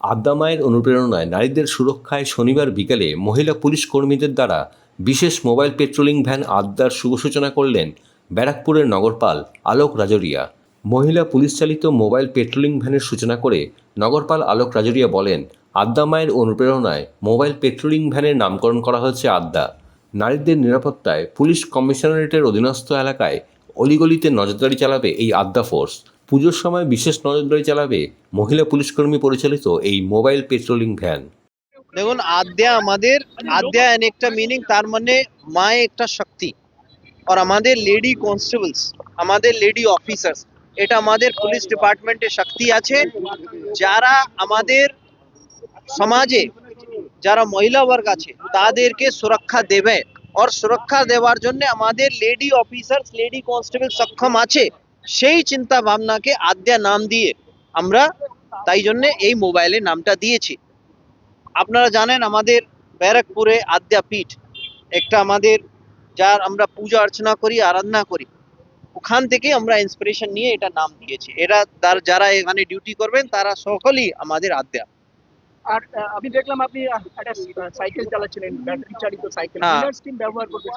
আদ্দামায়ের অনুপ্রেরণায় নারীদের সুরক্ষায় শনিবার বিকেলে মহিলা পুলিশ কর্মীদের দ্বারা বিশেষ মোবাইল পেট্রোলিং ভ্যান আদ্যার শুভ সূচনা করলেন ব্যারাকপুরের নগরপাল আলোক রাজরিয়া। মহিলা পুলিশ চালিত মোবাইল পেট্রোলিং ভ্যানের সূচনা করে নগরপাল আলোক রাজরিয়া বলেন আদ্যা মায়ের অনুপ্রেরণায় মোবাইল পেট্রোলিং ভ্যানের নামকরণ করা হয়েছে আদ্যা নারীদের নিরাপত্তায় পুলিশ কমিশনারেটের অধীনস্থ এলাকায় অলিগলিতে নজরদারি চালাবে এই আদ্যা ফোর্স। পুজোর সময় বিশেষ নজরদারি চালাবে মহিলা পুলিশকর্মী পরিচালিত এই মোবাইল পেট্রোলিং ভ্যান দেখুন, আদ্যা আমাদের, আদ্যা একটা মিনিং তার মানে মায়ে একটা শক্তি। আর আমাদের লেডি কনস্টেবলস আমাদের লেডি অফিসার্স এটা আমাদের পুলিশ ডিপার্টমেন্টে শক্তি আছে। যারা আমাদের সমাজে, যারা মহিলা বর্গ আছে, তাদেরকে সুরক্ষা দেবে। আর সুরক্ষা দেওয়ার জন্য আমাদের লেডি অফিসার্স লেডি কনস্টেবল সক্ষম আছে। সেই চিন্তা ভাবনাকে আদ্যা নাম দিয়ে আমরা তাই জন্য এই মোবাইলের নামটা দিয়েছি। আপনারা জানেন আমাদের ব্যারাকপুরে আদ্যাপীঠ একটা আমাদের যার আমরা পূজা অর্চনা করি, আরাধনা করি। ওখান থেকে আমরা ইন্সপিরেশন নিয়ে এটা নাম দিয়েছি। এরা যারা এখানে ডিউটি করবেন, তারা সকলেই আমাদের আদ্যা। আর আমি দেখলাম আপনি একটা সাইকেল চালাচ্ছিলেন ব্যাটারি চালিত সাইকেল হ্যাঁ। মিলার ব্যবহার করতে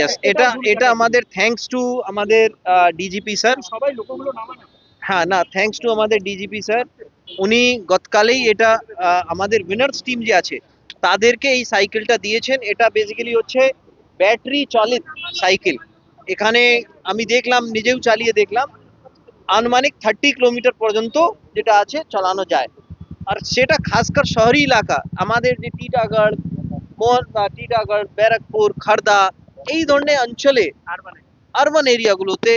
Yes, এটা এটা আমাদের থ্যাঙ্কস টু আমাদের ডিজিপি স্যার সবাই লোকগুলো নামানো হ্যাঁ না থ্যাঙ্কস টু আমাদের ডিজিপি স্যার উনি গতকালেই এটা আমাদের উইনার্স টিম যে আছে তাদেরকে এই সাইকেলটা দিয়েছেন। এটা বেসিক্যালি হচ্ছে ব্যাটারি চালিত সাইকেল। এখানে আমি দেখলাম নিজেও চালিয়ে দেখলাম। আনুমানিক থার্টি কিলোমিটার পর্যন্ত যেটা আছে চালানো যায়। আর সেটা খাসকর শহরি এলাকা। আমাদের যে টিটাগড় মোহন টিটাগড় ব্যারাকপুর খাড়দা এই ধরনের অঞ্চলে আরবানে আরবান এরিয়াগুলোতে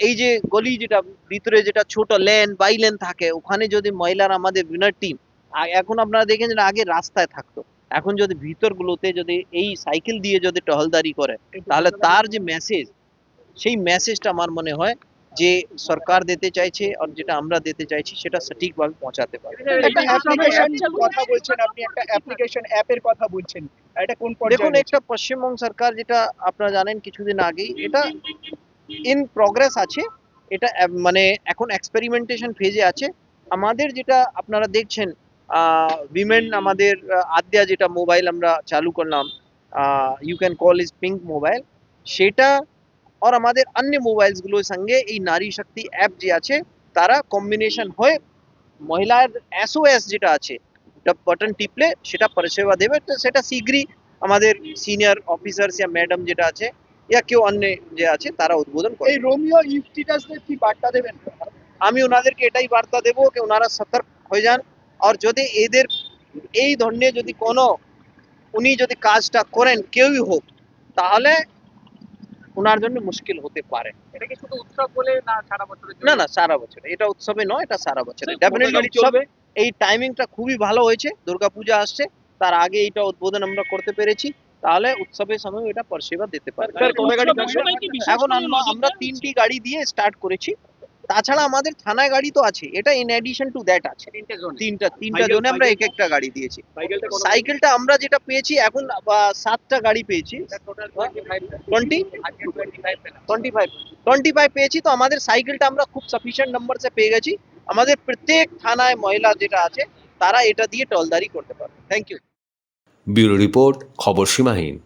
এই যে গলি যেটা ভিতরে যেটা ছোট লেন বাই লেন থাকে ওখানে যদি মহিলারা আমাদের উইনার টিম এখন আপনারা দেখেন যে আগে রাস্তায় থাকতো। এখন যদি ভিতরগুলোতে যদি এই সাইকেল দিয়ে যদি টহলদারি করে তাহলে তার যে মেসেজ সেই মেসেজটা আমার মনে হয় যে সরকার দিতে চাইছে আর যেটা আমরা দিতে চাইছি সেটা সঠিকভাবে পৌঁছাতে পারে একটা অ্যাপ্লিকেশন কথা বলছেন আপনি একটা অ্যাপ্লিকেশন অ্যাপের কথা বলছেন। এটা কোন দেখুন একটা পশ্চিমবঙ্গ সরকার যেটা আপনারা জানেন কিছুদিন আগেই এটা ইন প্রগ্রেস আছে। এটা মানে এখন এক্সপেরিমেন্টেশন ফেজে আছে। আমাদের যেটা আপনারা দেখছেন উইমেন আমাদের আদ্যা যেটা মোবাইল আমরা চালু করলাম you can call is pink mobile সেটা আর আমাদের অন্য মোবাইলসগুলোর সঙ্গে এই নারী শক্তি অ্যাপ যে আছে তারা কম্বিনেশন হয়ে মহিলার এসওএস যেটা আছে বাটন টিপলে সেটা পরিষেবা দেবে তো সেটা শীঘ্রই আমাদের সিনিয়র অফিসার্স ইয়া ম্যাডাম যেটা আছে ইয়া কেউ অন্য যে আছে তারা উদ্বোধন করে এই রোমিও ইউটিটাসদের কি বার্তা দেবেন? আমি ওনাদেরকে এটাই বার্তা দেবো যে ওনারা সতর্ক হয়ে যান আর যদি এদের এই ধরনের যদি কোনো উনি যদি কাজটা করেন কেউই হোক তাহলে ওনার জন্য মুশকিল হতে পারে। এটা কি শুধু উৎসব বলে না সারা না না সারা বছর। এটা উৎসবে নয় এটা সারা বছর। ডেফিনেটলি চলবে? এই টাইমিংটা খুবই ভালো হয়েছে। দুর্গাপূজা আসছে। তার আগে এটা উদ্বোধন আমরা করতে পেরেছি। তাহলে উৎসবের সময় এটা পরিষেবা দিতে পারবে। বিশেষ এখন আমরা তিনটি গাড়ি দিয়ে স্টার্ট করেছি। তাছাড়া আমাদের থানায় গাড়ি তো আছে এটা ইন এডিশন টু দ্যাট আছে। তিনটে জোন। তিনটা জোনে আমরা এক একটা গাড়ি দিয়েছি। সাইকেলটা আমরা যেটা পেয়েছি এখন সাতটা গাড়ি পেয়েছি। Twenty twenty five twenty five পেয়েছি তো আমাদের সাইকেলটা আমরা খুব সাফিসিয়েন্ট নাম্বার সে পেয়ে গেছি। আমাদের প্রত্যেক থানায় মহিলা যেটা আছে তারা এটা দিয়ে টলদারি করতে পারবে। থ্যাংক ইউ ব্যুরো রিপোর্ট খবর সীমাহীন।